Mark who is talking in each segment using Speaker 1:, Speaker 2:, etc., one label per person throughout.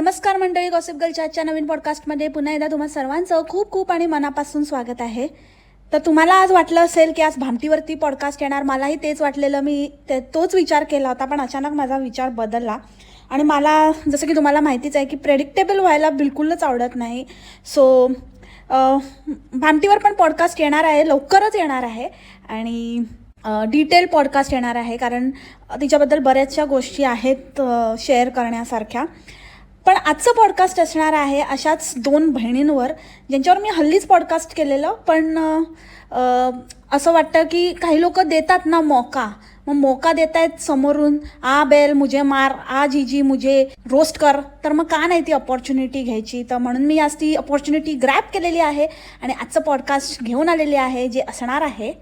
Speaker 1: नमस्कार मंडळी गॉसिप गर्लच्या आजच्या नवीन पॉडकास्टमध्ये पुन्हा एकदा तुम्हा सर्वांचं खूप खूप आणि मनापासून स्वागत आहे. तर तुम्हाला आज वाटलं असेल की आज भामटीवरती पॉडकास्ट येणार मलाही तेच वाटलेलं मी ते तोच विचार केला होता पण अचानक माझा विचार बदलला. आणि मला जसं की तुम्हाला माहितीच आहे की प्रेडिक्टेबल व्हायला बिलकुलच आवडत नाही. सो भामटीवर पण पॉडकास्ट येणार आहे लवकरच येणार आहे. आणि डिटेल पॉडकास्ट येणार आहे कारण तिच्याबद्दल बऱ्याचशा गोष्टी आहेत शेअर करण्यासारख्या. पण आजचं पॉडकास्ट असणार आहे अशाच दोन बहिणींवर ज्यांच्यावर मी हल्लीच पॉडकास्ट केलेलं पण असं वाटतं की काही लोक देतात ना मौका. मग मौका देत आहेत समोरून आ बेल मुझे मार आ जीजी मुझे रोस्ट कर. तर मग का नाही ती अपॉर्च्युनिटी घ्यायची? तर म्हणून मी आज ती अपॉर्च्युनिटी ग्रॅप केलेली आहे आणि आजचं पॉडकास्ट घेऊन आलेली आहे जे असणार आहे.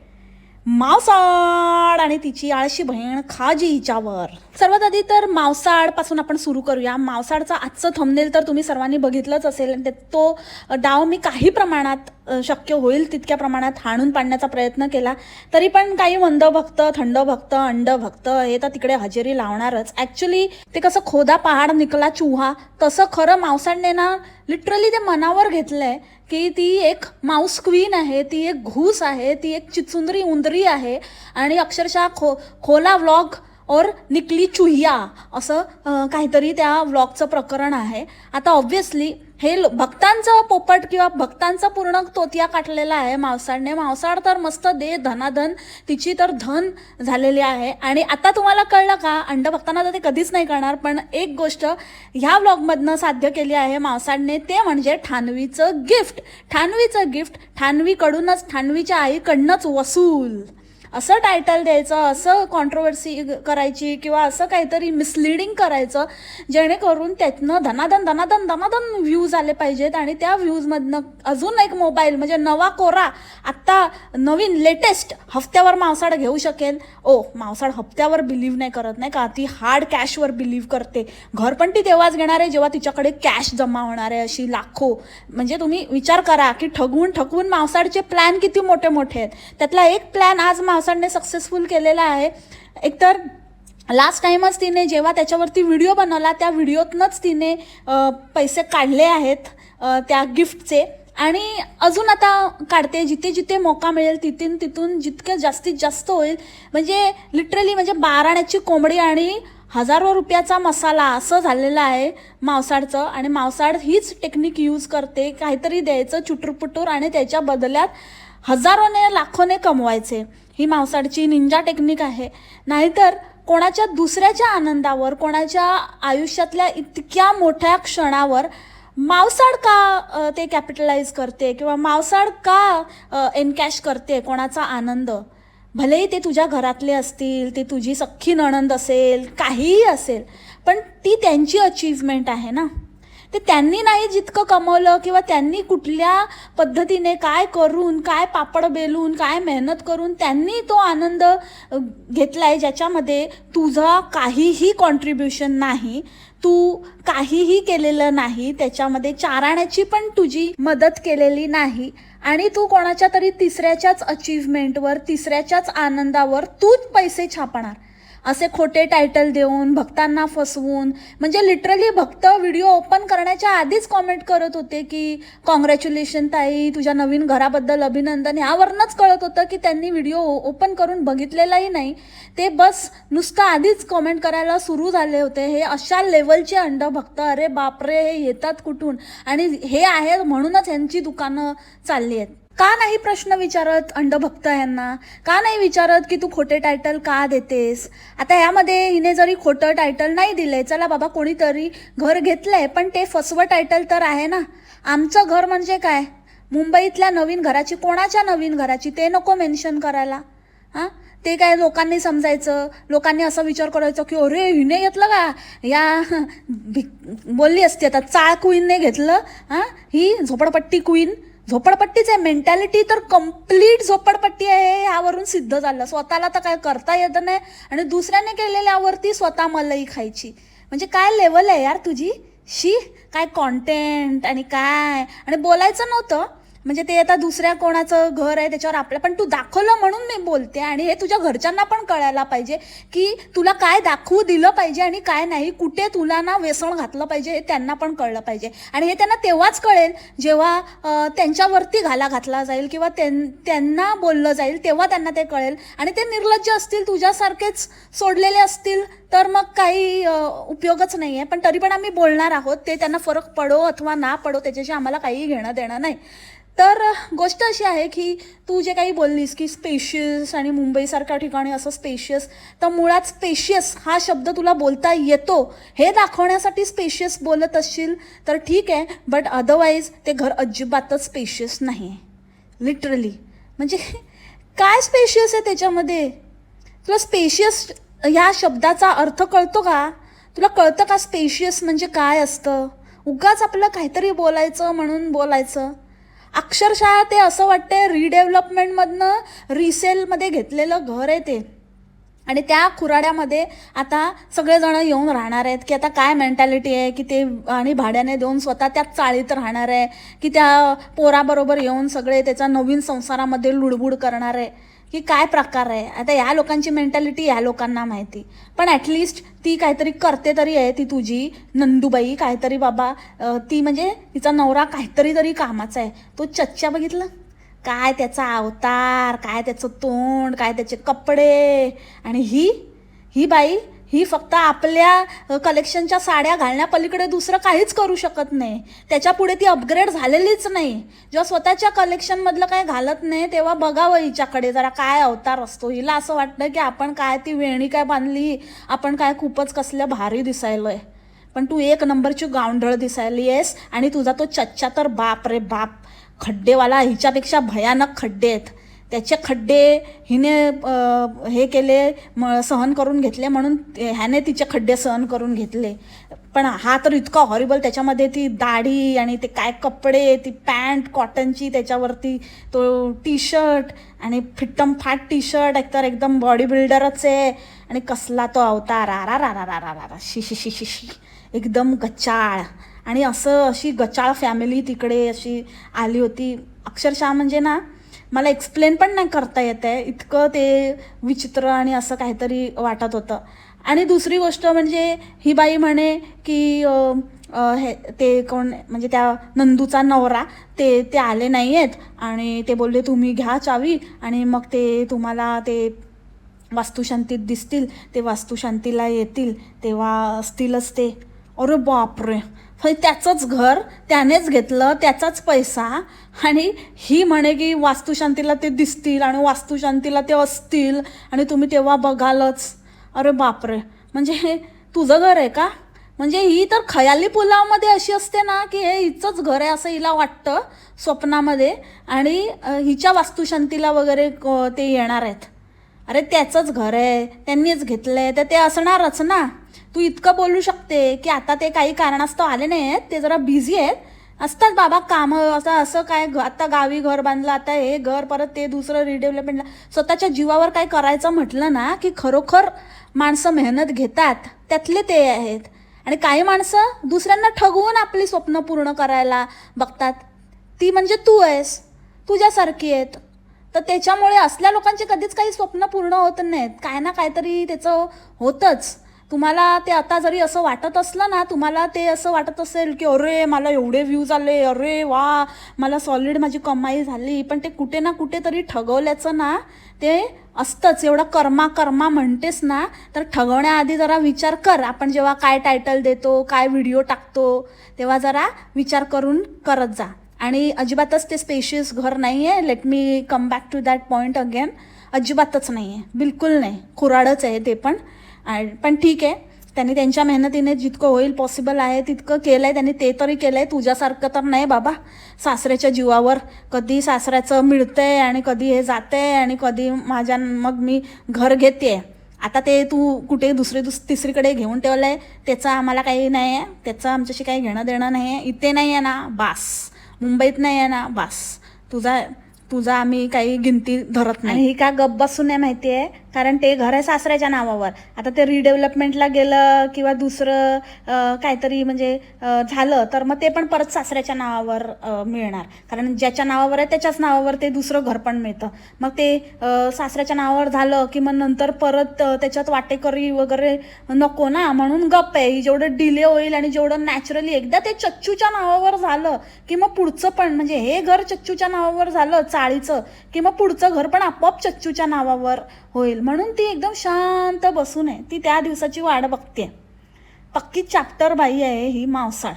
Speaker 1: मावसाड आणि तिची आळशी बहीण खाजी हिच्यावर. सर्वात आधी तर मावसाडपासून आपण सुरू करूया. मावसाडचा आजचं थंबनेल तर तुम्ही सर्वांनी बघितलंच असेल आणि ते- तो डाव मी काही प्रमाणात शक्य होईल तितक्या प्रमाणात हाणून पाडण्याचा प्रयत्न केला. तरी पण काही मंद भक्त थंड भक्त अंड भक्त हे तर तिकडे हजेरी लावणारच. ॲक्च्युली ते कसं खोदा पहाड निकला चुहा तसं खरं मावसाडने ना लिटरली ते मनावर घेतलंय. की ती एक माऊस क्वीन आहे ती एक घूस आहे ती एक चिचुंदरी उंदरी आहे आणि अक्षरशः खो खोला व्लॉग और निकली चुहिया असं काहीतरी त्या व्लॉगचं प्रकरण आहे. आता ऑब्व्हियसली हे लो- भक्तांचं पोपट किंवा भक्तांचा पूर्ण तोतिया काटलेला आहे मावसाडने मावसाड तर मस्त दे धनाधन तिची तर धन झालेली आहे. आणि आता तुम्हाला कळलं का अंड भक्तांना तर ते कधीच नाही करणार पण एक गोष्ट ह्या ब्लॉगमधनं साध्य केली आहे मावसाडने ते म्हणजे ठाणवीचं गिफ्ट ठाणवीचं गिफ्ट ठाणवीकडूनच ठाणवीच्या आईकडनंच वसूल. असं टायटल द्यायचं असं कॉन्ट्रोवर्सी करायची किंवा असं काहीतरी मिसलिडिंग करायचं जेणेकरून त्यातनं धनाधन धनाधन धनाधन व्ह्यूज आले पाहिजेत आणि त्या व्ह्यूजमधनं अजून एक मोबाईल म्हणजे नवा कोरा आत्ता नवीन लेटेस्ट हफ्त्यावर मावसाड घेऊ शकेल. ओ मावसाड हप्त्यावर बिलीव्ह नाही करत नाही का? ती हार्ड कॅशवर बिलीव्ह करते. घर पण ती तेव्हाच घेणार आहे जेव्हा तिच्याकडे कॅश जमा होणार आहे अशी लाखो. म्हणजे तुम्ही विचार करा की ठगवून ठगवून मावसाडचे प्लॅन किती मोठे मोठे आहेत. त्यातला एक प्लॅन आज मावसाडने सक्सेसफुल केलेला आहे. एकतर लास्ट टाईमच तिने जेव्हा त्याच्यावरती व्हिडिओ बनवला त्या व्हिडिओतनंच तिने पैसे काढले आहेत त्या गिफ्टचे आणि अजून आता काढते जिथे जिथे मोका मिळेल तिथून तिथून जितकं जास्तीत जास्त होईल. म्हणजे लिटरली म्हणजे बाराण्याची कोंबडी आणि हजारो रुपयाचा मसाला असं झालेलं आहे मावसाडचं आणि मावसाड हीच टेक्निक यूज करते काहीतरी द्यायचं चुटूरपुटूर आणि त्याच्या बदल्यात हजारोने लाखोने कमवायचे. ही मावसाडची निंजा टेक्निक आहे. नाहीतर कोणाच्या दुसऱ्याच्या आनंदावर कोणाच्या आयुष्यातल्या इतक्या मोठ्या क्षणावर मावसाड का ते कॅपिटलाइज करते किंवा मावसाड का एनकॅश करते कोणाचा आनंद? भलेही ते तुझ्या घरातले असतील ते तुझी सख्खी नणंद असेल काहीही असेल पण ती त्यांची अचीवमेंट आहे ना? ते त्यांनी नाही जितकं कमवलं किंवा त्यांनी कुठल्या पद्धतीने काय करून काय पापड बेलून काय मेहनत करून त्यांनी तो आनंद घेतलाय ज्याच्यामध्ये तुझा काहीही कॉन्ट्रीब्युशन नाही तू काहीही केलेलं नाही त्याच्यामध्ये चाराण्याची पण तुझी मदत केलेली नाही आणि तू कोणाच्या तरी तिसऱ्याच्याच अचीवमेंटवर तिसऱ्याच्याच आनंदावर तूच पैसे छापणार. असे खोटे टायटल देऊन भक्तांना फसवून म्हणजे लिटरली भक्त व्हिडिओ ओपन करण्याच्या आधीच कॉमेंट करत होते की कॉंग्रॅच्युलेशन ताई तुझ्या नवीन घराबद्दल अभिनंदन. यावरनंच कळत होतं की त्यांनी व्हिडिओ ओपन करून बघितलेलाही नाही. ते बस नुसतं आधीच कॉमेंट करायला सुरू झाले होते. हे अशा लेवलचे अंड भक्त अरे बापरे हे येतात कुठून? आणि हे आहेत म्हणूनच यांची दुकानं चालली आहेत. का नाही प्रश्न विचारत अंडभक्त यांना? का नाही विचारत की तू खोटे टायटल का देतेस? आता यामध्ये हिने जरी खोटं टायटल नाही दिलंय चला बाबा कोणीतरी घर घेतलंय पण ते फसवं टायटल तर आहे ना? आमचं घर म्हणजे काय? मुंबईतल्या नवीन घराची कोणाच्या नवीन घराची? ते नको मेन्शन करायला. हां? ते काय लोकांनी समजायचं? लोकांनी असा विचार करायचा की अरे हिने घेतलं का? या भिक- बोलली असते आता चाळ क्वीनने घेतलं हां? ही झोपडपट्टी क्वीन झोपडपट्टीच आहे मेंटॅलिटी तर कंप्लीट झोपडपट्टी आहे यावरून सिद्ध झालं. स्वतःला तर काय करता येत नाही आणि दुसऱ्याने केलेल्यावरती स्वतः मलई खायची. म्हणजे काय लेवल आहे यार तुझी? शी काय कॉन्टेंट आणि काय? आणि बोलायचं नव्हतं म्हणजे ते आता दुसऱ्या कोणाचं घर आहे त्याच्यावर आपलं पण तू दाखवलं म्हणून मी बोलते आणि हे तुझ्या घरच्यांना पण कळायला पाहिजे की तुला काय दाखवू दिलं पाहिजे आणि काय नाही कुठे तुला ना व्यसन घातलं पाहिजे हे त्यांना पण कळलं पाहिजे. आणि हे त्यांना तेव्हाच कळेल जेव्हा त्यांच्यावरती घाला घातला जाईल किंवा त्यां- त्यांना बोललं जाईल तेव्हा त्यांना ते कळेल. आणि ते निर्लज्ज असतील तुझ्यासारखेच सोडलेले असतील तर मग काही उपयोगच नाही आहे पण तरी पण आम्ही बोलणार आहोत ते त्यांना फरक पडो अथवा ना पडो त्याच्याशी आम्हाला काही घेणं देणं नाही. तर गोष्ट अशी आहे की तू जे काही बोललीस की स्पेशियस आणि मुंबईसारख्या ठिकाणी असं स्पेशियस तर मुळात स्पेशियस हा शब्द तुला बोलता येतो. हे दाखवण्यासाठी स्पेशियस बोलत असशील तर ठीक आहे बट अदरवाईज ते घर अजिबातच स्पेशियस नाही. आहे लिटरली म्हणजे काय स्पेशियस आहे त्याच्यामध्ये? तुला स्पेशियस ह्या शब्दाचा अर्थ कळतो का? तुला कळतं का स्पेशियस म्हणजे काय असतं? उगाच आपलं काहीतरी बोलायचं म्हणून बोलायचं. अक्षरशः ते असं वाटतंय रिडेव्हलपमेंटमधनं रिसेलमध्ये घेतलेलं घर आहे ते. आणि त्या खुराड्यामध्ये आता सगळेजण येऊन राहणार आहेत की आता काय मेंटॅलिटी आहे की ते आणि भाड्याने देऊन स्वतः त्यात चाळीत राहणार आहे की त्या पोराबरोबर येऊन सगळे त्याचा नवीन संसारामध्ये लुडबुड करणार आहे. की काय प्रकार आहे? आता या लोकांची मेंटॅलिटी या लोकांना माहिती. पण ॲटलिस्ट ती काहीतरी करते तरी आहे ती तुझी. नंदूबाई काहीतरी बाबा ती म्हणजे तिचा नवरा काहीतरी तरी कामाचा आहे. तो चच्चा बघितलं? काय त्याचा अवतार काय त्याचं तोंड काय त्याचे कपडे आणि ही ही बाई ही फक्त आपल्या कलेक्शनच्या साड्या घालण्यापलीकडे दुसरं काहीच करू शकत नाही. त्याच्या पुढे ती अपग्रेड झालेलीच नाही. जेव्हा स्वतःच्या कलेक्शनमधलं काय घालत नाही तेव्हा बघावं हिच्याकडे. जरा काय अवतार असतो. हिला असं वाटतं की आपण काय ती वेणी काय बांधली आपण काय खूपच कसल्या भारी दिसायलोय. पण तू एक नंबरची गावंढळ दिसायली आहेस आणि तुझा तो चच्चा तर बाप रे बाप. खड्डेवाला हिच्यापेक्षा भयानक खड्डे आहेत. त्याचे खड्डे हिने हे केले म सहन करून घेतले म्हणून ह्याने तिचे खड्डे सहन करून घेतले. पण हा तर इतका हॉरिबल त्याच्यामध्ये ती दाढी आणि ते काय कपडे ती पॅन्ट कॉटनची त्याच्यावरती तो टी शर्ट आणि फिट्टम फाट टी शर्ट एकतर एकदम बॉडी बिल्डरच आहे आणि कसला तो अवतार. आरा रा रा रा रा रा शी शी शी शी शी एकदम गचाळ. आणि असं अशी गचाळ फॅमिली तिकडे अशी आली होती. अक्षरशः म्हणजे ना मला एक्सप्लेन पण नाही करता येत आहे इतकं ते विचित्र आणि असं काहीतरी वाटत होतं. आणि दुसरी गोष्ट म्हणजे ही बाई म्हणे की हे ते कोण म्हणजे त्या नंदूचा नवरा ते ते आले नाही आहेत आणि ते बोलले तुम्ही घ्या चावी आणि मग ते तुम्हाला ते वास्तुशांतीत दिसतील. ते वास्तुशांतीला येतील. तेव्हा असतीलच ते. अरे बापरे. म्हणजे त्याचंच घर त्यानेच घेतलं त्याचाच पैसा आणि ही म्हणे की वास्तुशांतीला ते दिसतील आणि वास्तुशांतीला ते असतील आणि तुम्ही तेव्हा बघालच. अरे बापरे. म्हणजे हे तुझं घर आहे का? म्हणजे ही तर खयाली पुलावमध्ये अशी असते ना की हे हिचंच घर आहे असं हिला वाटतं स्वप्नामध्ये आणि हिच्या वास्तुशांतीला वगैरे क- ते येणार आहेत. अरे त्याचंच घर आहे त्यांनीच घेतलं आहे तर ते असणारच ना. तू इतकं बोलू शकते की आता ते काही कारणास्तव आले नाही आहेत ते जरा बिझी आहेत. असतात बाबा कामं असं असं काय आता गावी घर बांधलं आता हे घर परत ते दुसरं रिडेव्हलपमेंटला स्वतःच्या जीवावर काय करायचं म्हटलं ना की खरोखर माणसं मेहनत घेतात त्यातले ते आहेत. आणि काही माणसं दुसऱ्यांना ठगवून आपली स्वप्न पूर्ण करायला बघतात. ती म्हणजे तू आहेस. तुझ्यासारखी आहेत. तर त्याच्यामुळे असल्या लोकांचे कधीच काही स्वप्न पूर्ण होत नाहीत. काय ना काहीतरी त्याचं होतंच. तुम्हाला ते आता जरी असं वाटत असलं ना तुम्हाला ते असं वाटत असेल की अरे मला एवढे व्ह्यूज आले अरे वा मला सॉलिड माझी कमाई झाली. पण ते कुठे ना कुठे तरी ठगवल्याचं ना ते असतंच. एवढं कर्मा कर्मा म्हणतेस ना तर ठगवण्याआधी जरा विचार कर. आपण जेव्हा काय टायटल देतो काय व्हिडिओ टाकतो तेव्हा जरा विचार करून करत जा. आणि अजिबातच ते स्पेशियस घर नाही आहे let me come back to that point again अजिबातच नाही आहे बिलकुल नाही. खुराडच आहे ते पण. आणि पण ठीक आहे. त्यांनी त्यांच्या मेहनतीने जितकं होईल पॉसिबल आहे तितकं केलं आहे त्यांनी ते तरी केलं आहे तुझ्यासारखं तर नाही बाबा. सासऱ्याच्या जीवावर कधी सासऱ्याचं मिळतंय आणि कधी हे जातंय आणि कधी माझ्या मग मी घर घेते आता ते तू कुठे दुसरे दुस तिसरीकडे घेऊन ठेवलं आहे त्याचं आम्हाला काही नाही आहे त्याचं आमच्याशी काही घेणं देणं नाही आहे इथे नाही आहे ना. बास. मुंबईत नाही आहे ना बास. तुझा तुझा आम्ही काही गिनती धरत नाही. ही का गप बसून आहे माहिती आहे कारण ते घर आहे सासऱ्याच्या नावावर. आता ते रिडेव्हलपमेंटला गेलं किंवा दुसरं काहीतरी म्हणजे झालं तर मग ते पण परत सासऱ्याच्या नावावर मिळणार. कारण ज्याच्या नावावर आहे त्याच्याच नावावर ते दुसरं घर पण मिळतं. मग ते सासऱ्याच्या नावावर झालं की मग नंतर परत त्याच्यात वाटेकरी वगैरे नको ना? म्हणून गप्प आहे. जेवढं डिले होईल आणि जेवढं नॅचरली एकदा ते चच्चूच्या नावावर झालं की मग पुढचं पण म्हणजे हे घर चच्चूच्या नावावर झालं चाळीचं की मग पुढचं घर पण आपोआप चच्चूच्या नावावर होईल. म्हणून ती एकदम शांत बसून आहे. ती त्या दिवसाची वाट बघते. पक्की चाप्टर बाई आहे ही मावसाळ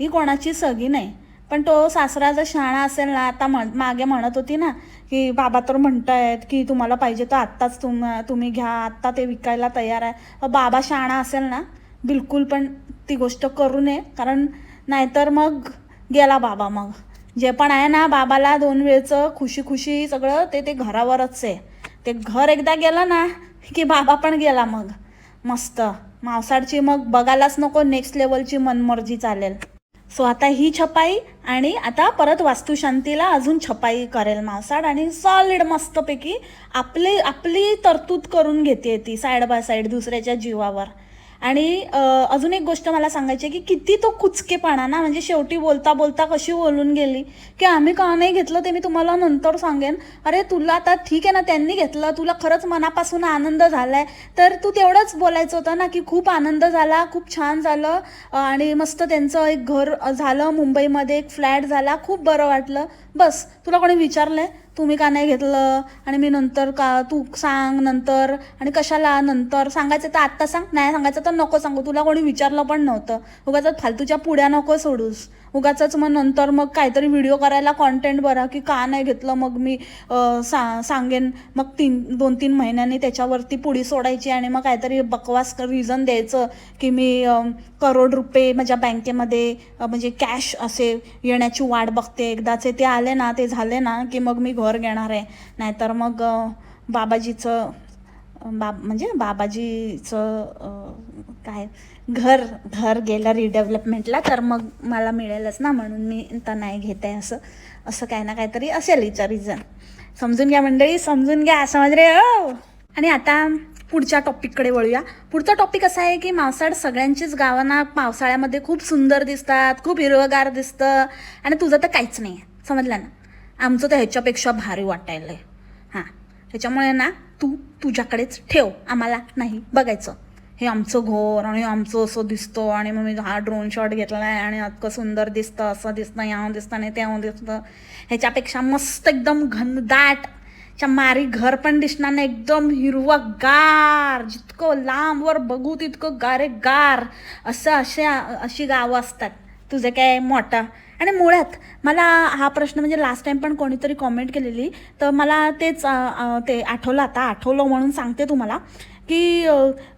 Speaker 1: ही कोणाची सगी नाही. पण तो सासरा जर शहाणा असेल ना आता म्हण मागे म्हणत होती ना की बाबा तर म्हणतायत की तुम्हाला पाहिजे तर आत्ताच तुम तुम्ही घ्या आत्ता ते विकायला तयार आहे. बाबा शहाणा असेल ना बिलकुल पण ती गोष्ट करू नये. कारण नाहीतर मग गेला बाबा मग. जे पण आहे ना बाबाला दोन वेळचं खुशी खुशी सगळं ते ते घरावरच आहे. ते घर एकदा गेलं ना की बाबा पण गेला मग. मस्त. मावसाडची मग बघायलाच नको नेक्स्ट लेवलची मनमर्जी चालेल. सो आता ही छपाई आणि आता परत वास्तुशांतीला अजून छपाई करेल मावसाड आणि सॉलिड मस्तपैकी आपली आपली तरतूद करून घेते ती साईड बाय साईड दुसऱ्याच्या जीवावर. आणि अजून एक गोष्ट मला सांगायची आहे की किती तो कुचकेपणा ना म्हणजे शेवटी बोलता बोलता कशी बोलून गेली की आम्ही का नाही घेतलं ते मी तुम्हाला नंतर सांगेन. अरे तुला आता ठीक आहे ना त्यांनी घेतलं तुला खरंच मनापासून आनंद झालाय. तर तू तेवढंच बोलायचं होतं ना की खूप आनंद झाला खूप छान झालं आणि मस्त त्यांचं एक घर झालं मुंबईमध्ये एक फ्लॅट झाला खूप बरं वाटलं. बस तुला कोणी विचारलंय? तुम्ही का नाही घेतलं? आणि मी नंतर का तू सांग नंतर? आणि कशाला नंतर? सांगायचं तर आत्ता सांग नाही सांगायचं तर नको सांगू. तुला कोणी विचारलं पण नव्हतं. उगाच फालतूच्या पुड्या नको सोडूस. उगाच मग नंतर मग काहीतरी व्हिडिओ करायला कॉन्टेंट बरा की का नाही घेतलं? मग मी सा सांगेन. मग तीन दोन तीन महिन्यांनी त्याच्यावरती पुढी सोडायची आणि मग काहीतरी बकवास रिझन द्यायचं की मी करोड रुपये माझ्या बँकेमध्ये म्हणजे कॅश असे येण्याची वाट बघते. एकदाचे ते आले ना ते झाले ना की मग मी घर घेणार आहे. नाहीतर मग बाबाजीचं बाब म्हणजे बाबाजीचं काय घर घर गेलं रिडेव्हलपमेंटला तर मग मला मिळेलच ना म्हणून मी तर नाही घेत आहे असं. असं काही ना काहीतरी असेल हिचं रिझन समजून घ्या मंडळी समजून घ्या समज रे ओ आणि आता पुढच्या टॉपिककडे वळूया. पुढचा टॉपिक असा आहे की मावसाळ सगळ्यांचीच गावांना पावसाळ्यामध्ये खूप सुंदर दिसतात खूप हिरवगार दिसतं. आणि तुझं तर काहीच नाही आहे समजलं ना? आमचं तर ह्याच्यापेक्षा भारी वाटायलंय. हां त्याच्यामुळे ना तू तुझ्याकडेच ठेव आम्हाला नाही बघायचं. हे आमचं घर आणि आमचं असं दिसतं आणि मग मी हा ड्रोन शॉट घेतला आहे आणि इतकं सुंदर दिसतं असं दिसतं यावं दिसतं आणि त्यावं दिसतं. ह्याच्यापेक्षा मस्त एकदम घनदाट च्या मारी घर पण दिसणार नाही. एकदम हिरवगार जितकं लांबवर बघू तितकं गारे गार असं अशा अशी गावं असतात. तुझं काय मोठं? आणि मुळात मला हा प्रश्न म्हणजे लास्ट टाइम पण कोणीतरी कॉमेंट केलेली. तर मला तेच ते आठवलं आता. आठवलं म्हणून सांगते तुम्हाला. की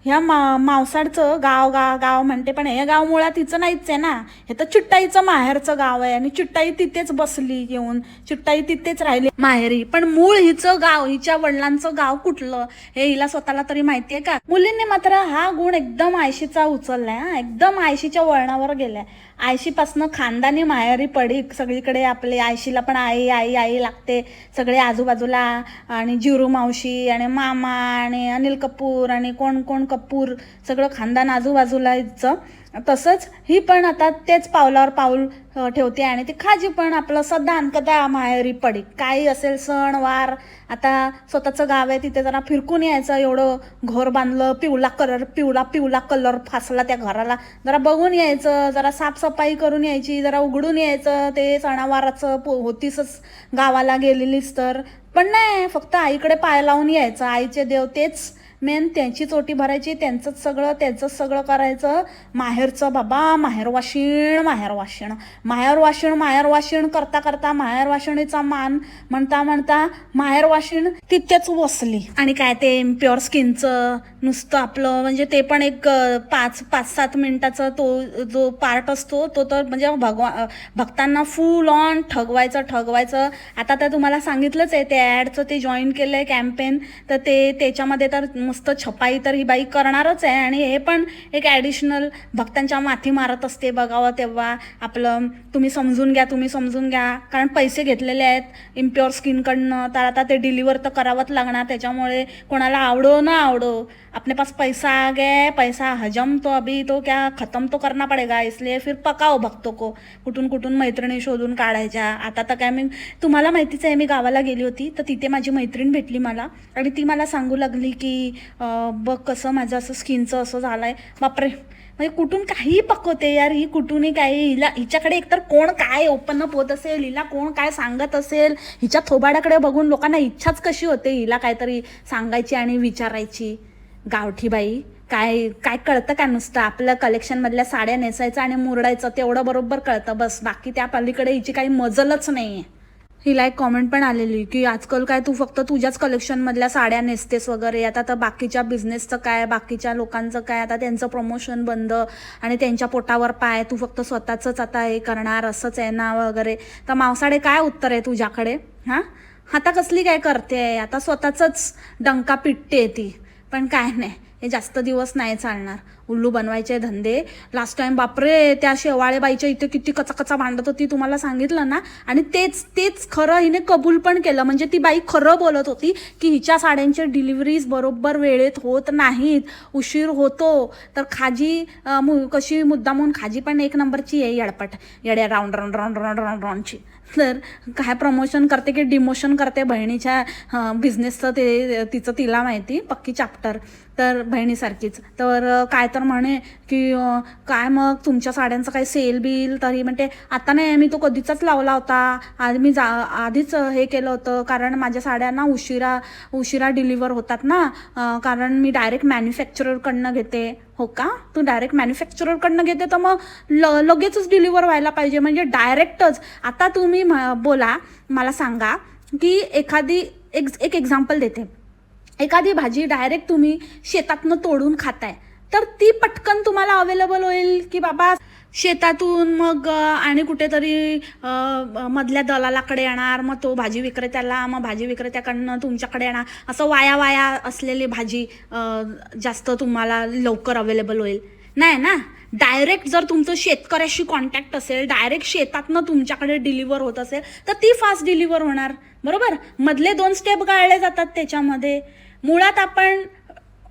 Speaker 1: ह्या मा मावसाडचं गाव गाव गाव म्हणते पण हे गाव मुळात तिचं नाहीच आहे ना. हे तर चिट्टाईचं माहेरचं गाव आहे आणि चिट्टाई तिथेच बसली येऊन चिट्टाई तिथेच राहिली माहेरी. पण मूळ हिचं गाव हिच्या वडिलांचं गाव कुठलं हे हिला स्वतःला तरी माहितीये का? मुलींनी मात्र हा गुण एकदम आयशीचा उचललाय हा. एकदम आयशीच्या वळणावर गेलाय. आयशीपासनं खानदानी माहेरी पडी. सगळीकडे आपले आयशीला पण आई आई आई लागते. सगळे आजूबाजूला आणि जिरू मावशी आणि मामा आणि अनिल कपूर आणि कोण कोण कपूर. सगळं खानदान आजूबाजूला हिचं तसंच ही पण आता तेच पावलावर पाऊल ठेवते आणि ती खाजी पण आपलं सध्या कदा माहेरी पडी. काही असेल सण वार आता स्वतःचं गाव आहे तिथे जरा फिरकून यायचं एवढं घर बांधलं पिवळा कलर पिवळा पिवळा कलर फासला त्या घराला. जरा बघून यायचं जरा साफसफाई करून यायची जरा उघडून यायचं ते सणावाराचं पो होतीसच गावाला गेलेलीच तर. पण नाही फक्त आईकडे पाय लावून यायचं आईचे देव तेच मेन त्यांची चोटी भरायची त्यांचंच सगळं त्यांचंच सगळं करायचं. माहेरचं बाबा माहेर वाशिण माहेर वाशिण. माहेर वाशिण माहेर वाशिण करता करता माहेर वाशिणीचा मान म्हणता म्हणता माहेर वाशिण तिथेच वसली. आणि काय ते प्युअर स्किनचं नुसतं आपलं म्हणजे ते पण एक पाच पाच सात मिनिटाचा तो जो पार्ट असतो तो तर म्हणजे भगवा भक्तांना फुल ऑन ठगवायचं ठगवायचं. आता तर तुम्हाला सांगितलंच आहे ते ॲडचं ते जॉईन केलं आहे कॅम्पेन तर ते त्याच्यामध्ये तर मस्त छपाई तर ही बाई करणारच आहे आणि हे पण एक ॲडिशनल भक्तांच्या माथी मारत असते बघावं तेव्हा. आपलं तुम्ही समजून घ्या तुम्ही समजून घ्या. कारण पैसे घेतलेले आहेत इम्प्युअर स्किनकडनं तर आता ते डिलिव्हर तर करावंच लागणार. त्याच्यामुळे कोणाला आवडो ना आवडो. अपने पास पैसा आ गया है पैसा हजम तो अभी तो क्या खत्म तो करना पडेगा. इसलिए फिर पकाओ भक्तो को. कुठून कुठून मैत्रिणी शोधून काढायच्या. आता तर काय मी तुम्हाला माहितीच आहे मी गावाला गेली होती. तर तिथे माझी मैत्रीण भेटली मला. आणि ती मला सांगू लागली की बघ कसं माझं असं स्किनचं असं झालं आहे बापरे. म्हणजे कुठून काही पकवते यार ही कुठूनही काही. हिला हिच्याकडे एकतर कोण काय ओपन अप होत असेल हिला कोण काय सांगत असेल हिच्या थोबाडाकडे बघून लोकांना इच्छाच कशी होते हिला काहीतरी सांगायची आणि विचारायची. गावठी बाई काय काय कळतं का नुसतं? आपलं कलेक्शनमधल्या साड्या नेसायचं आणि मुरडायचं तेवढं बरोबर कळतं. बस बाकी त्या पलीकडे हिची काही मजलच नाही आहे हिला एक कॉमेंट पण आलेली की आजकाल काय तू फक्त तुझ्याच कलेक्शनमधल्या साड्या नेसतेस वगैरे. आता तर बाकीच्या बिझनेसचं काय बाकीच्या लोकांचं काय आता त्यांचं प्रमोशन बंद आणि त्यांच्या पोटावर पाय तू फक्त स्वतःचंच आता हे करणार असंच आहे ना वगैरे. तर मावसाडे काय उत्तर आहे तुझ्याकडे? हां? आता कसली काय करते? आता स्वतःचंच डंका पिटते ती. पण काय नाही हे जास्त दिवस नाही चालणार. उल्लू बनवायचे धंदे. लास्ट टाइम बापरे त्या शेवाळे बाईच्या इथे किती कचा कचा मांडत होती तुम्हाला सांगितलं ना? आणि तेच तेच खरं हिने कबूल पण केलं. म्हणजे ती बाई खरं बोलत होती की हिच्या साड्यांच्या डिलिव्हरीज बरोबर वेळेत होत नाहीत उशीर होतो. तर खाजी मु- कशी मुद्दामून खाजी पण एक नंबरची आहे येडपट. येड्या round round round round round राऊंडची तर काय प्रमोशन करते की डिमोशन करते बहिणीच्या बिझनेसचं ते तिचं तिला माहिती पक्की चॅप्टर तर बहिणीसारखीच. तर काय तर म्हणे की काय मग? तुमच्या साड्यांचं काही सेल बिल? तरी म्हणते आता नाही मी तो कधीचाच लावला होता. आधी मी जा आधीच हे केलं होतं. कारण माझ्या साड्यांना उशिरा उशिरा डिलिव्हर होतात ना. कारण मी डायरेक्ट मॅन्युफॅक्चररकडनं घेते. हो का? तू डायरेक्ट मॅन्युफॅक्चररकडनं घेते तर मग ल लगेचच डिलिव्हर व्हायला पाहिजे. म्हणजे डायरेक्टच आता तुम्ही बोला मला सांगा की एखादी एक एक एक्झाम्पल देते. एखादी भाजी डायरेक्ट तुम्ही शेतातनं तोडून खाताय. तर ती पटकन तुम्हाला अवेलेबल होईल की बाबा शेतातून मग आणि कुठेतरी मधल्या दलालाकडे येणार मग तो भाजी विक्रेत्याला मग भाजी विक्रेत्याकडनं तुमच्याकडे येणार. असं वाया वाया असलेली भाजी जास्त तुम्हाला लवकर अवेलेबल होईल. नाही ना? डायरेक्ट जर तुमचं शेतकऱ्याशी कॉन्टॅक्ट असेल डायरेक्ट शेतातनं तुमच्याकडे डिलिव्हर होत असेल तर ती फास्ट डिलिव्हर होणार. बरोबर? मधले दोन स्टेप गाळले जातात त्याच्यामध्ये. मुळात आपण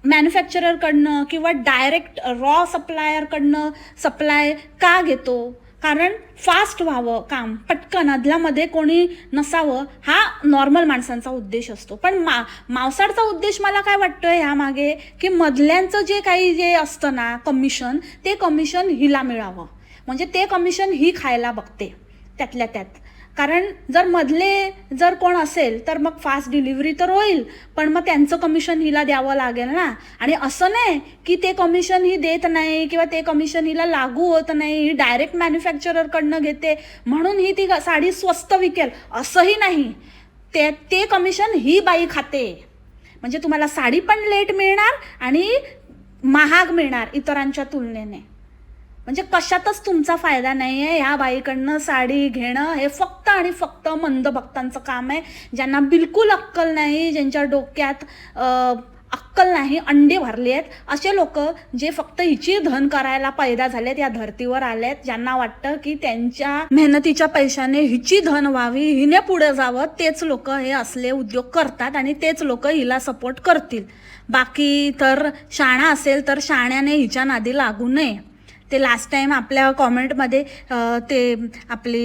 Speaker 1: मॅन्युफॅक्चररकडनं किंवा डायरेक्ट रॉ सप्लायरकडनं सप्लाय का घेतो? कारण फास्ट व्हावं काम पटकन अदलामध्ये कोणी नसावं हा नॉर्मल माणसांचा उद्देश असतो. पण मा मावसाडचा उद्देश मला काय वाटतोय ह्यामागे? की मधल्यांचं जे काही जे असतं ना कमिशन ते कमिशन हिला मिळावं. म्हणजे ते कमिशन ही खायला बघते त्यातल्या त्यात. कारण जर मधले जर कोण असेल तर मग फास्ट डिलिव्हरी तर होईल पण मग त्यांचं कमिशन हिला द्यावं लागेल ना. आणि असं नाही की ते कमिशन ही देत नाही किंवा ते कमिशन हिला लागू होत नाही ही डायरेक्ट मॅन्युफॅक्चररकडनं घेते म्हणून ही ती साडी स्वस्त विकेल असंही नाही. ते ते कमिशन ही बाई खाते. म्हणजे तुम्हाला साडी पण लेट मिळणार आणि महाग मिळणार इतरांच्या तुलनेने. म्हणजे कशातच तुमचा फायदा नाही आहे ह्या बाईकडनं साडी घेणं हे फक्त आणि फक्त मंद भक्तांचं काम आहे. ज्यांना बिलकुल अक्कल नाही ज्यांच्या डोक्यात अक्कल नाही अंडे भरले आहेत असे लोक जे फक्त हिची धन करायला पैदा झालेत या धर्तीवर आलेत ज्यांना वाटतं की त्यांच्या मेहनतीच्या पैशाने हिची धन व्हावी हिने पुढे जावं तेच लोक हे असले उद्योग करतात आणि तेच लोक हिला सपोर्ट करतील. बाकी तर शाणा असेल तर शाण्याने हिच्या नादी लागू नये. ते लास्ट टाइम आपल्या कॉमेंटमध्ये ते आपली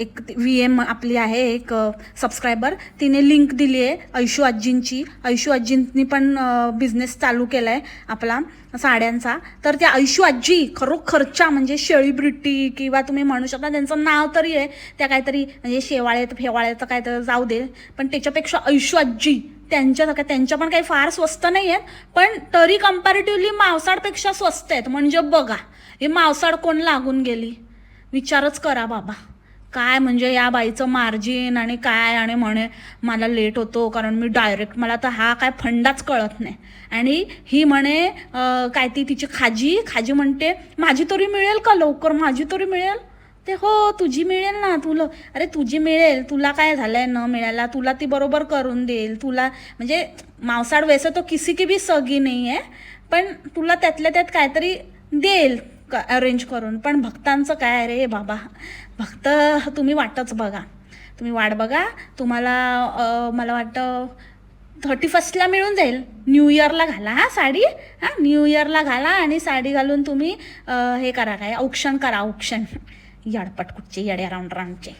Speaker 1: एक व्ही एम आपली आहे एक सबस्क्रायबर तिने लिंक दिली आहे ऐशू आजींची. ऐशू आजींनी पण बिझनेस चालू केला आहे आपला साड्यांचा. तर त्या ऐशू आजी खरोखरच्या म्हणजे शेळीब्रिटी किंवा तुम्ही म्हणू शकता त्यांचं नाव तरी आहे. त्या काहीतरी म्हणजे शेवाळ्यात फेवाळ्यात तर काय तर जाऊ दे. पण त्याच्यापेक्षा ऐशू आजी त्यांच्या काय त्यांच्या पण काही फार स्वस्त नाही आहेत पण तरी कम्पॅरेटिव्हली मावसाडपेक्षा स्वस्त आहेत. म्हणजे बघा हे मावसाड कोण लागून गेली? विचारच करा बाबा. काय म्हणजे या बाईचं मार्जिन आणि काय आणि म्हणे मला लेट होतो कारण मी डायरेक्ट मला तर हा काय फंडाच कळत नाही. आणि ही म्हणे काय ती तिची खाजी खाजी म्हणते माझी तरी मिळेल का लवकर? माझी तरी मिळेल? ते हो तुझी मिळेल ना तुला अरे तुझी मिळेल तुला काय झालंय न मिळायला? तुला ती बरोबर करून देईल तुला म्हणजे मावसाड वैसे तो किसी की भी सगी नाही आहे पण तुला त्यातल्या त्यात काहीतरी देईल अरेंज करून. पण भक्तांचं काय रे बाबा? भक्त तुम्ही वाटच बघा. तुम्ही वाट बघा. तुम्हाला मला वाटतं थर्टी फर्स्टला मिळून जाईल. न्यू इयरला घाला हा साडी. हां न्यू इयरला घाला आणि साडी घालून तुम्ही हे करा काय औक्षण करा औक्षण यडपट कुठचे येड्या राऊंड राऊंडचे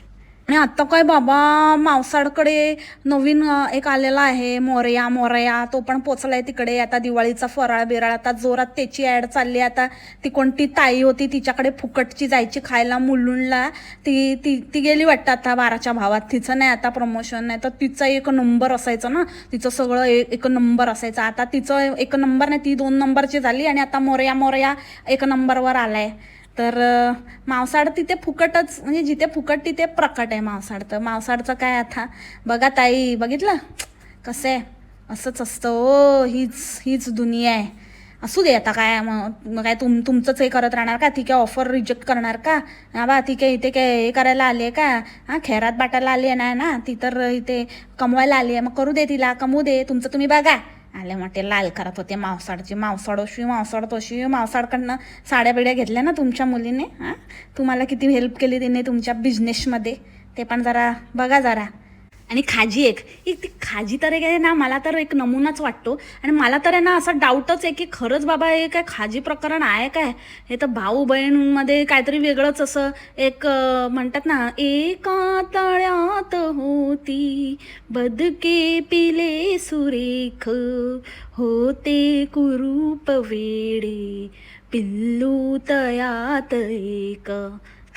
Speaker 1: आणि आत्ता काय बाबा मावसाडकडे नवीन एक आलेला आहे मोरया मोरया. तो पण पोचलाय तिकडे. आता दिवाळीचा फराळ बिराळ आता जोरात त्याची ॲड चालली आहे. आता ती कोणती ताई होती तिच्याकडे फुकटची जायची खायला मुलुंडला. ती ती ती गेली वाटतं आता बाराच्या भावात. तिचं नाही आता प्रमोशन नाही तर तिचा एक नंबर असायचा ना. तिचं सगळं एक नंबर असायचं. आता तिचं एक नंबर नाही ती दोन नंबरची झाली आणि आता मोरया मोरया एक नंबरवर आलाय. तर मावसाड तिथे फुकटच म्हणजे जिथे फुकट तिथे प्रकट आहे मावसाड तर मावसाडचं काय आता? बघा ताई बघितलं? कसं आहे? असंच असतं. ओ हीच हीच दुनिया आहे. असू दे आता काय मग काय तुम तुमचंच हे करत राहणार का? ती काय ऑफर रिजेक्ट करणार का? हा बा ती काय इथे काय हे करायला आली आहे का? हां खेरात बाटायला आली आहे ना? ती तर इथे कमवायला आली आहे. मग करू दे तिला कमवू दे. तुमचं तुम्ही बघा. आले मोठे लाल करत होते मावसाडची मावसाड अशी मावसाड तशी. मावसाडकडनं साड्या बिड्या घेतल्या ना तुमच्या मुलीने हां? तुम्हाला किती हेल्प केली तिने तुमच्या बिझनेसमध्ये ते पण जरा बघा जरा. आणि खाजी एक. ती खाजी तर एक आहे ना मला तर एक नमुनाच वाटतो. आणि मला तर आहे ना असा डाऊटच आहे की खरंच बाबा हे काय खाजी प्रकरण आहे काय? हे तर भाऊ बहीणमध्ये काहीतरी वेगळंच असं एक म्हणतात ना एका तळ्यात होती. बदके पिले सुरेख होते कुरूप वेडे. पिल्लू तयात एक.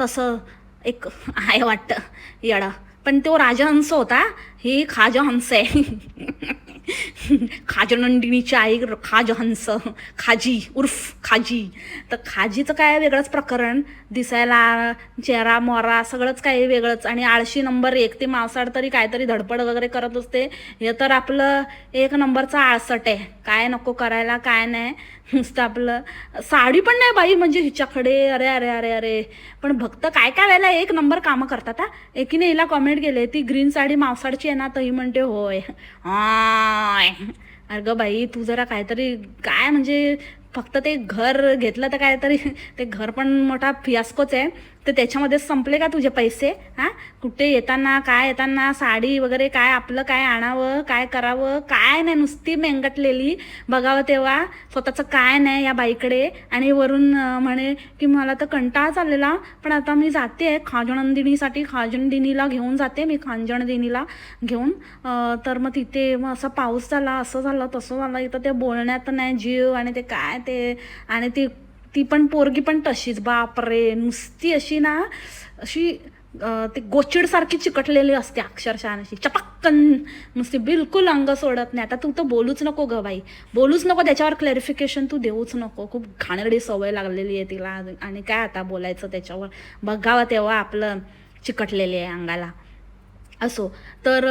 Speaker 1: तसं एक आहे वाटतं. येडा. पण तो राजहंस होता. हे खाजहंस आहे. खाजनंदिनीची आई खाजहंस खाजी उर्फ खाजी. तर खाजीचं काय वेगळंच प्रकरण? दिसायला चेहरा मोरा सगळंच काही वेगळंच. आणि आळशी नंबर एक ते मावसाड तरी काहीतरी धडपड वगैरे करत असते. हे तर आपलं एक नंबरचं आळसट आहे. काय नको करायला काय नाही. नुसतं आपलं साडी पण नाही बाई म्हणजे हिच्याकडे. अरे अरे अरे अरे. पण भक्त काय काय वेळेला एक नंबर कामं करतात हा? एकीने हिला कॉमेंट केले ती ग्रीन साडी मावसाडची आहे ना तर म्हणते होय. अरे ग बाई तू जरा काहीतरी काय म्हणजे फक्त ते घर घेतलं तर काय तरी ते घर पण मोठा फियास्कोच आहे. तर त्याच्यामध्येच संपले का तुझे पैसे? हां? कुठे येताना काय येताना साडी वगैरे काय आपलं काय आणावं काय करावं काय नाही नुसती मेंगटलेली. बघावं तेव्हा स्वतःचं काय नाही या बाईकडे. आणि वरून म्हणे की मला तर कंटाळा चाललेला. पण आता मी जाते खाजणदिनीसाठी खाजणदिनीला घेऊन जाते मी खांजणदिनीला घेऊन. तर मग तिथे मग असा पाऊस झाला असं झालं तसं झालं. इथं ते बोलण्यात नाही जीव आणि ते काय ते. आणि ती ती पण पोरगी पण तशीच. बापरे नुसती अशी ना अशी ती गोचिडसारखी चिकटलेली असते अक्षरशः अशी. चपक्कन. नुसती बिलकुल अंग सोडत नाही. आता तू तर बोलूच नको ग बाई. बोलूच नको त्याच्यावर क्लॅरिफिकेशन तू देऊच नको. खूप घाणेरडी सवय लागलेली आहे तिला. आणि काय आता बोलायचं त्याच्यावर? बघावं तेव्हा आपलं चिकटलेली आहे अंगाला. असो. तर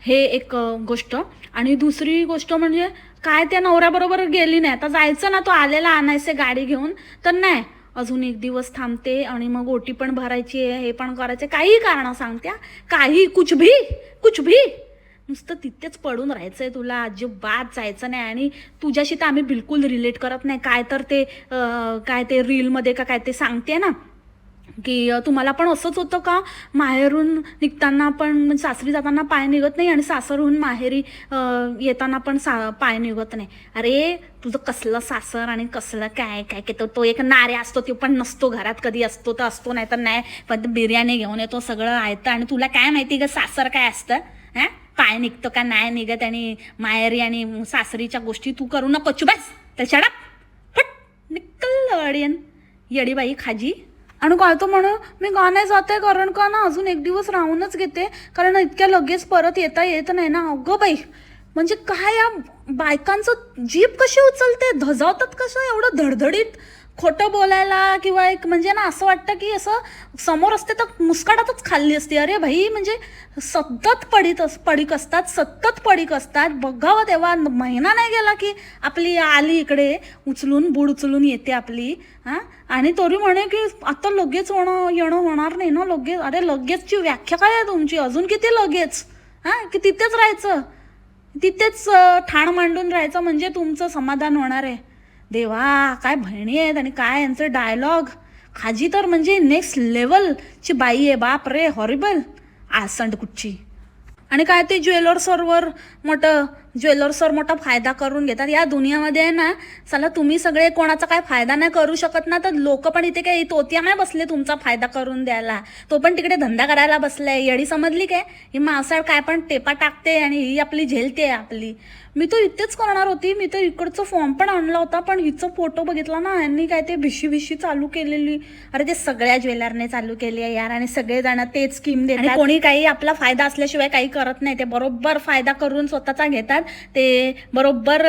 Speaker 1: हे एक गोष्ट. आणि दुसरी गोष्ट म्हणजे काय त्या नवऱ्याबरोबर गेली नाही? आता जायचं ना तो आलेला आणायचे गाडी घेऊन. तर नाही अजून एक दिवस थांबते आणि मग ओटी पण भरायची आहे हे पण करायचे. काही कारणं सांगत्या. काही कुछ भी कुछ भी. नुसतं तिथेच पडून राहायचं आहे तुला. अजिबात जायचं नाही. आणि तुझ्याशी तर आम्ही बिलकुल रिलेट करत नाही. काय तर ते काय ते रीलमध्ये का काय ते सांगते ना. की तुम्हाला पण असंच होतं का? माहेरून निघताना पण म्हणजे सासरी जाताना पाय निघत नाही आणि सासरहून माहेरी येताना पण सा पाय निघत नाही. अरे तुझं कसलं सासर आणि कसलं काय काय की तो तो एक नारे असतो तो पण नसतो घरात. कधी असतो तर असतो नाही तर नाही. पण बिर्याणी घेऊन येतो सगळं ऐतं आणि तुला काय माहिती का सासर काय असतं? हां पाय निघतो का नाही निघत? आणि माहेरी आणि सासरीच्या गोष्टी तू करू नको बस. तर शडा फट. निकल अडियन येडीबाई खाजी. आणि काय तो म्हणून मी का नाही जाते? कारण का ना अजून एक दिवस राहूनच घेते. कारण इतक्या लगेच परत येता येत नाही ना. अगं बाई म्हणजे काय या बायकांचं जीप कशी उचलते? धजावतात कसं एवढं धडधडीत? खोटं बोलायला किंवा एक म्हणजे ना असं वाटतं की असं समोर असते तर मुस्काटातच खाल्ली असते. अरे भाई म्हणजे सतत पडीत अस पडीक असतात सतत पडीक असतात. बघावं तेव्हा महिना नाही गेला की आपली आली इकडे उचलून बूड उचलून येते आपली हां? आणि तरी म्हणे की आता लगेच होणं येणं होणार नाही ना लगेच अरे लगेचची व्याख्या काय आहे तुमची? अजून किती लगेच? हां? की तिथेच राहायचं? तिथेच ठाण मांडून राहायचं म्हणजे तुमचं समाधान होणार आहे. देवा काय बहिणी आहेत आणि काय यांचं डायलॉग खाजी तर म्हणजे नेक्स्ट लेवलची बाई आहे बाप रे हॉरिबल आसंड कुठची? आणि काय ते ज्वेलर्सवर मोठं ज्वेलर्सवर मोठा फायदा करून घेतात. या दुनियामध्ये आहे ना चला तुम्ही सगळे कोणाचा काय फायदा नाही करू शकत ना तर लोक पण इथे काही तोत्या नाही बसले तुमचा फायदा करून द्यायला. तो पण तिकडे धंदा करायला बसलाय. येडी समजली काय? ही मासाळ काय पण टेपा टाकते आणि ही आपली झेलते आपली. मी तर इथेच करणार होती. मी तर इकडचं फॉर्म पण आणला होता पण हिचं फोटो बघितला ना यांनी काय ते भिशी भिशी चालू केलेली. अरे ते सगळ्या ज्वेलरने चालू केली आहे यार. आणि सगळेजण तेच स्कीम देतात. कोणी काही आपला फायदा असल्याशिवाय काही करत नाही. ते बरोबर फायदा करून स्वतःचा घेतात. ते बरोबर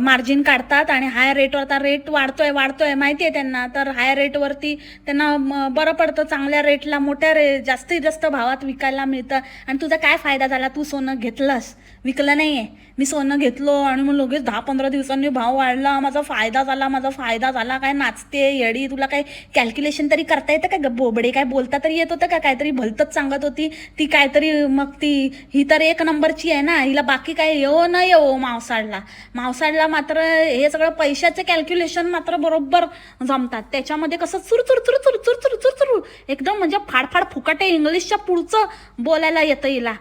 Speaker 1: मार्जिन काढतात आणि हाय रेटवर आता रेट वाढतोय वाढतोय माहिती आहे त्यांना. तर हाय रेटवरती त्यांना बरं पडतं. चांगल्या रेटला मोठ्या रे जास्तीत जास्त भावात विकायला मिळतं. आणि तुझा काय फायदा झाला? तू सोनं घेतलंस. विकलं नाही आहे मी सोनं घेतलो आणि मग लगेच दहा पंधरा दिवसांनी भाव वाढला. माझा फायदा झाला माझा फायदा झाला. काय नाचते येडी तुला काय कॅल्क्युलेशन तरी करता येतं का? बोबडे काय बोलता तरी येत होतं का? काहीतरी भलतच सांगत होती. ती काहीतरी मग ती ही तर एक नंबरची आहे ना. हिला बाकी काय येवो न येवो मावसाळला मावसाडला मात्र हे सगळं पैशाचे कॅल्क्युलेशन मात्र बरोबर जमतात. त्याच्यामध्ये कसं चुर चुर चुर चुर चुर चुर चुर चुर एकदम म्हणजे फाडफाड फुकाटे इंग्लिशच्या पुढचं बोलायला येतं हिला.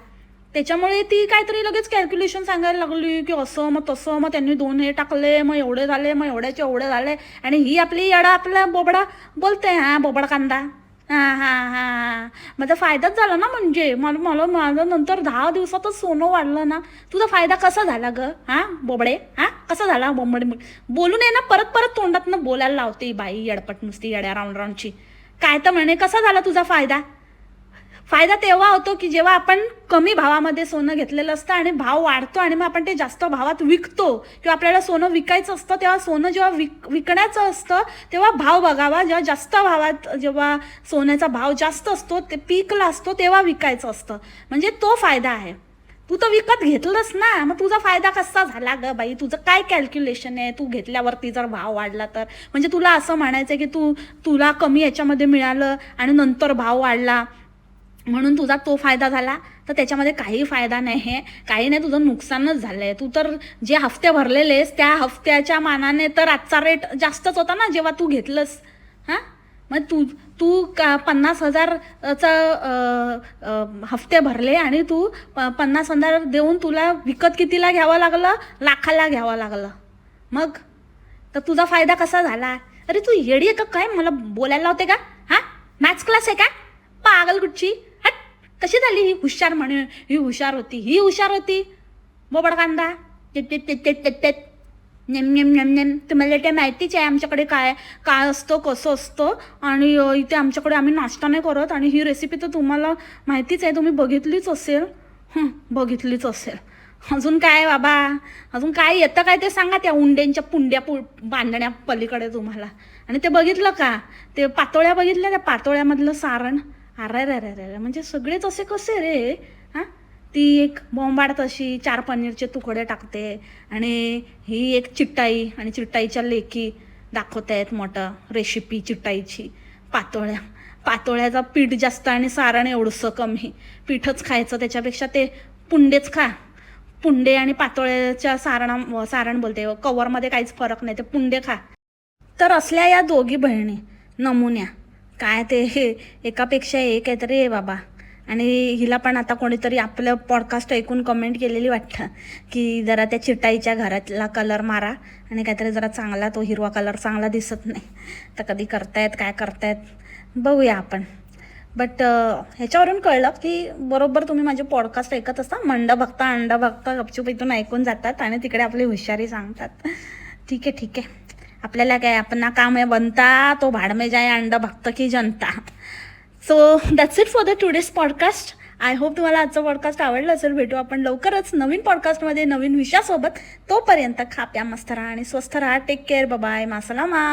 Speaker 1: त्याच्यामुळे ती काहीतरी लगेच कॅल्क्युलेशन सांगायला लागली की असं मग तसं मग त्यांनी दोन हे टाकले मग एवढे झाले मग एवढ्याचे एवढे झाले आणि ही आपली येडा आपला बोबडा बोलते हा बोबडा कांदा. हां हां हां हा. माझा फायदाच झाला ना म्हणजे. मला मला माझं नंतर दहा दिवसातच सोनं वाढलं ना. तुझा फायदा कसा झाला ग? हां बोबडे? हां कसा झाला बोंबडे? बोलून ये ना परत परत तोंडात ना बोलायला लावते बाई येडपट नुसती येड्या राऊंड राऊंडची. काय तर म्हणे कसा झाला तुझा फायदा? फायदा तेव्हा होतो की जेव्हा आपण कमी भावामध्ये सोनं घेतलेलं असतं आणि भाव वाढतो आणि मग आपण ते जास्त भावात विकतो किंवा आपल्याला सोनं विकायचं असतं तेव्हा सोनं जेव्हा विक विकण्याचं असतं तेव्हा भाव बघावा. जेव्हा जास्त भावात जेव्हा सोन्याचा भाव जास्त असतो ते पीकला असतो तेव्हा विकायचं असतं. म्हणजे तो फायदा आहे. तू तर विकत घेतलंस ना. मग तुझा फायदा कसा झाला ग बाई? तुझं काय कॅल्क्युलेशन आहे? तू घेतल्यावरती जर भाव वाढला तर. म्हणजे तुला असं म्हणायचं आहे की तू तुला कमी याच्यामध्ये मिळालं आणि नंतर भाव वाढला. म्हणून तुझा तो फायदा झाला तर त्याच्यामध्ये काही फायदा नाही. आहे काही नाही तुझं नुकसानच झालं आहे तू तर जे हफ्ते भरलेलेस त्या हफ्त्याच्या मानाने तर आजचा रेट जास्तच होता ना जेव्हा तू घेतलंस. हां? मग तू तू का पन्नास हजारचा हफ्ते भरले आणि तू प- पन्नास हजार देऊन तुला विकत कितीला घ्यावं लागलं? लाखाला घ्यावं लागलं. मग? तर तुझा फायदा कसा झाला? अरे तू येडी आहे का काय? मला बोलायला होते का? हां? मॅथ्स क्लास आहे का? पागल कुठची कशी झाली ही हुशार म्हणे ही हुशार होती ही हुशार होती? बोबड कांदा? Name name name name. तुम्हाला ते माहितीच आहे आमच्याकडे काय काय असतो कसं असतं? आणि इथे आमच्याकडे आम्ही नाश्ता नाही करत आणि ही रेसिपी तर तुम्हाला माहितीच आहे तुम्ही बघितलीच असेल. बघितलीच असेल. अजून काय बाबा? अजून काय येतं काय ते सांगा त्या उंड्यांच्या पुंड्या पु बांधण्या पलीकडे तुम्हाला. आणि ते बघितलं का? ते पातोळ्या बघितल्या त्या पातोळ्यामधलं सारण? अरे रे रे रे म्हणजे सगळेच असे कसे रे? हां? ती एक बॉम्बाड तशी चार पनीरचे तुकडे टाकते आणि ही एक चिट्टाई आणि चिट्टाईच्या लेकी दाखवत आहेत मोठं रेसिपी चिट्टाईची. पातोळ्या. पातोळ्याचा पीठ जास्त आणि सारण एवढंसं कमी. पीठच खायचं त्याच्यापेक्षा ते पुंडेच खा. पुंडे आणि पातोळ्याच्या सारणा सारण बोलते. कवरमध्ये काहीच फरक नाही. ते पुंडे खा. तर असल्या या दोघी बहिणी नमुन्या काय ते एकापेक्षा एक आहे तरी बाबा. आणि हिला पण आता कोणीतरी आपलं पॉडकास्ट ऐकून कमेंट केलेली वाटतं की जरा त्या चिटाईच्या घरातला कलर मारा आणि काहीतरी जरा चांगला तो हिरवा कलर चांगला दिसत नाही. तर कधी करतायत काय करतायत बघूया आपण. बट ह्याच्यावरून कळलं की बरोबर तुम्ही माझे पॉडकास्ट ऐकत असता मंड बघता अंड बघता गपचूप इथून ऐकून जातात आणि तिकडे आपली हुशारी सांगतात. ठीक आहे ठीक आहे. आपल्याला काय आपण ना काम आहे बनता तो भाड में जाय अंड भक्त की जनता. So that's it for the today's podcast I hope तुम्हाला आजचं पॉडकास्ट आवडलं असेल. भेटू आपण लवकरच नवीन पॉडकास्टमध्ये नवीन विषयासोबत. तोपर्यंत खाप्या मस्त राहा आणि स्वस्थ राहा. Take care bye मासलामा